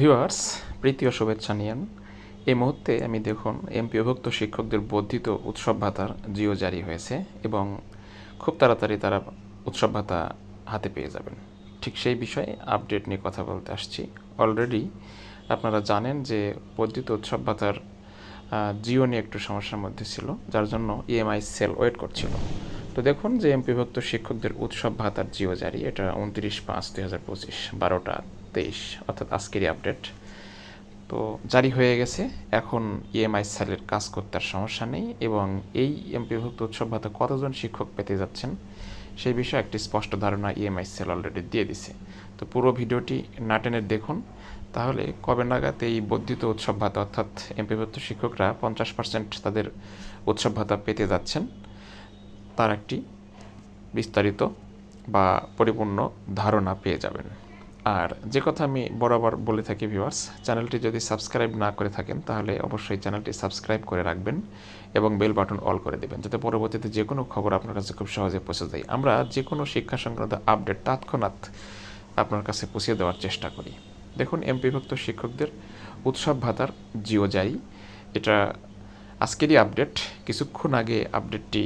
Viewers প্রীতি ও শুভেচ্ছা নিয়েন। এই মুহূর্তে আমি দেখুন এমপিওভুক্ত শিক্ষকদের বর্ধিত উৎসব ভাতার জিও জারি হয়েছে এবং খুব তাড়াতাড়ি তারা উৎসব ভাতা হাতে পেয়ে যাবেন। ঠিক সেই বিষয়ে আপডেট নিয়ে কথা বলতে আসছি। অলরেডি আপনারা জানেন যে বর্ধিত উৎসব ভাতার জিও নিয়ে একটু সমস্যার মধ্যে ছিল, যার জন্য ইএমআই সেল ওয়েট করছিল। তো দেখুন যে এমপিভুক্ত শিক্ষকদের উৎসব ভাতার জিও জারি, এটা উনত্রিশ পাঁচ দুই হাজার পঁচিশ, বারোটা তেইশ, অর্থাৎ আজকেরই আপডেট তো জারি হয়ে গেছে। এখন ইএমআই সেলের কাজ করতে আর সমস্যা নেই এবং এই এমপিভুক্ত উৎসব ভাতা কতজন শিক্ষক পেতে যাচ্ছেন, সেই বিষয়ে একটি স্পষ্ট ধারণা ইএমআই সেল অলরেডি দিয়ে দিছে। তো পুরো ভিডিওটি নাটেনের দেখুন। তাহলে কবে নাগাদ এই বর্ধিত উৎসব ভাতা, অর্থাৎ এমপিভুক্ত শিক্ষকরা পঞ্চাশ পার্সেন্ট তাদের উৎসব ভাতা পেতে যাচ্ছেন, তার একটি বিস্তারিত বা পরিপূর্ণ ধারণা পেয়ে যাবেন। আর যে কথা আমি বরাবর বলে থাকি ভিউয়ার্স চ্যানেলটি যদি সাবস্ক্রাইব না করে থাকেন, তাহলে অবশ্যই চ্যানেলটি সাবস্ক্রাইব করে রাখবেন এবং বেল বাটন অল করে দেবেন, যাতে পরবর্তীতে যে কোনো খবর আপনার কাছে খুব সহজে পৌঁছে যায়। আমরা যে কোনো শিক্ষা সংক্রান্ত আপডেট তৎক্ষণাৎ আপনার কাছে পৌঁছে দেওয়ার চেষ্টা করি। দেখুন এমপিভুক্ত শিক্ষকদের উৎসব ভাতার জিও জারি এটা আজকেরই আপডেট কিছুক্ষণ আগে আপডেটটি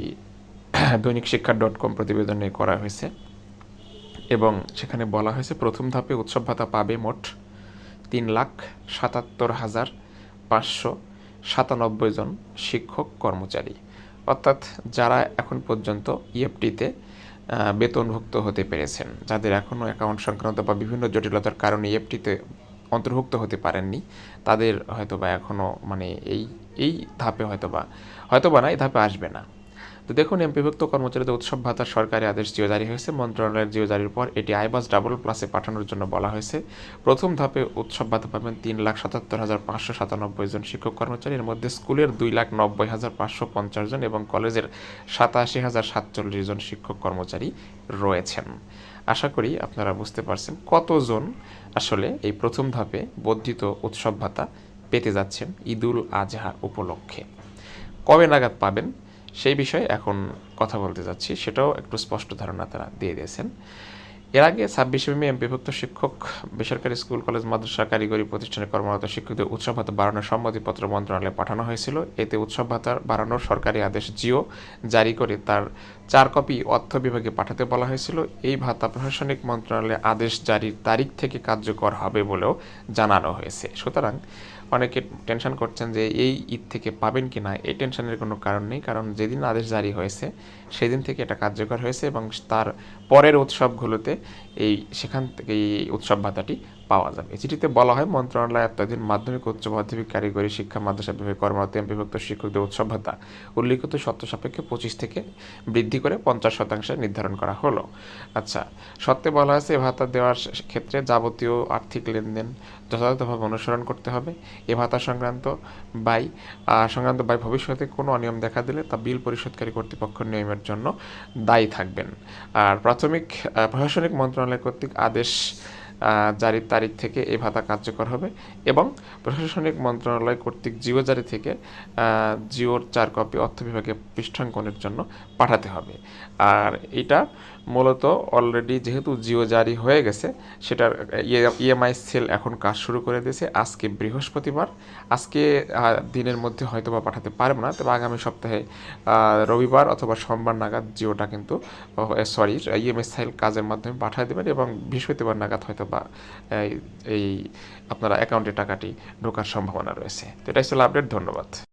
দৈনিক শিক্ষা ডট কম প্রতিবেদনে করা হয়েছে। এবং সেখানে বলা হয়েছে, প্রথম ধাপে উৎসব ভাতা পাবে মোট তিন লাখ সাতাত্তর হাজার পাঁচশো সাতানব্বই জন শিক্ষক কর্মচারী। অর্থাৎ যারা এখন পর্যন্ত ইএফটিতে বেতনভুক্ত হতে পেরেছেন, যাদের এখনও অ্যাকাউন্ট সংক্রান্ত বা বিভিন্ন জটিলতার কারণে ইএফটিতে অন্তর্ভুক্ত হতে পারেননি, তাদের হয়তোবা এখনও মানে এই এই ধাপে হয়তোবা হয়তোবা না, এই ধাপে আসবে না। তো দেখুন, এমপিভুক্ত কর্মচারীদের উৎসব ভাতার সরকারি আদেশ জিও জারি হয়েছে। মন্ত্রণালয়ের জিও জারির পর এটি আইবাস ডাবল প্লাসে পাঠানোর জন্য বলা হয়েছে। প্রথম ধাপে উৎসব ভাতা পাবেন তিন লাখ সাতাত্তর হাজার পাঁচশো সাতানব্বই জন শিক্ষক কর্মচারী। এর মধ্যে স্কুলের দুই লাখ নব্বই হাজার পাঁচশো পঞ্চাশ জন এবং কলেজের সাতাশি হাজার সাতচল্লিশ জন শিক্ষক কর্মচারী রয়েছেন। আশা করি আপনারা বুঝতে পারছেন কতজন আসলে এই প্রথম ধাপে বর্ধিত উৎসব ভাতা পেতে যাচ্ছেন ঈদুল আজহা উপলক্ষে। কবে নাগাদ পাবেন? সেই বিষয়ে এখন কথা বলতে যাচ্ছি। সেটাও একটু স্পষ্ট ধারণা তারা দিয়ে দিয়েছেন। এর আগে ছাব্বিশে মে এমপিভুক্ত শিক্ষক, বেসরকারি স্কুল, কলেজ, মাদ্রাসা, কারিগরি প্রতিষ্ঠানে কর্মরত শিক্ষকদের উৎসব ভাতা বাড়ানোর সম্মতিপত্র মন্ত্রণালয়ে পাঠানো হয়েছিল। এতে উৎসব ভাতা বাড়ানোর সরকারি আদেশ জিও জারি করে তার চার কপি অর্থ বিভাগে পাঠাতে বলা হয়েছিল। এই ভাতা প্রশাসনিক মন্ত্রণালয়ে আদেশ জারির তারিখ থেকে কার্যকর হবে বলেও জানানো হয়েছে। সুতরাং অনেকে টেনশন করছেন যে এই ঈদ থেকে পাবেন কি না, এই টেনশনের কোনো কারণ নেই। কারণ যেদিন আদেশ জারি হয়েছে, সেদিন থেকে এটা কার্যকর হয়েছে এবং তার পরের উৎসবগুলোতে এই সেখান থেকে এই উৎসব ভাতাটি পাওয়া যাবে। চিঠিতে বলা হয়, মন্ত্রণালয় এতদিন মাধ্যমিক, উচ্চ মাধ্যমিক কারিগরি শিক্ষা, মাদ্রাসা বিভাগে, কর্মরত বিভক্ত শিক্ষকদের উৎসব ভাতা উল্লিখিত শর্ত সাপেক্ষে পঁচিশ থেকে বৃদ্ধি করে পঞ্চাশ শতাংশে নির্ধারণ করা হলো। আচ্ছা সত্ত্বে বলা হয়েছে, এ ভাতা দেওয়ার ক্ষেত্রে যাবতীয় আর্থিক লেনদেন যথাযথভাবে অনুসরণ করতে হবে। এ ভাতা সংক্রান্ত বাই সংক্রান্ত বাই ভবিষ্যতে কোনো অনিয়ম দেখা দিলে তা বিল পরিশোধকারী কর্তৃপক্ষ নিয়মের জন্য দায়ী থাকবেন। আর প্রাথমিক প্রশাসনিক মন্ত্রণালয় কর্তৃক আদেশ জারির তারিখ থেকে এই ভাতা কার্যকর হবে এবং প্রশাসনিক মন্ত্রণালয় কর্তৃক জিও জারি থেকে জিওর চার কপি অর্থ বিভাগে পৃষ্ঠাঙ্কনের জন্য পাঠাতে হবে। আর এটা মূলত অলরেডি যেহেতু জিও জারি হয়ে গেছে, সেটার ইএমআই সেল এখন কাজ শুরু করে দিয়েছে। আজকে বৃহস্পতিবার। আজকে দিনের মধ্যে হয়তো বা পাঠাতে পারব না, তবে আগামী সপ্তাহে রবিবার অথবা সোমবার নাগাদ জিওটা কিন্তু সরি ইএমএস সেল কাজের মাধ্যমে পাঠিয়ে দেবেন এবং বৃহস্পতিবার নাগাদ হয়তো বা এই- আপনারা অ্যাকাউন্টে টাকাটি ঢোকার সম্ভাবনা রয়েছে। তো এটাই ছিল আপডেট ধন্যবাদ।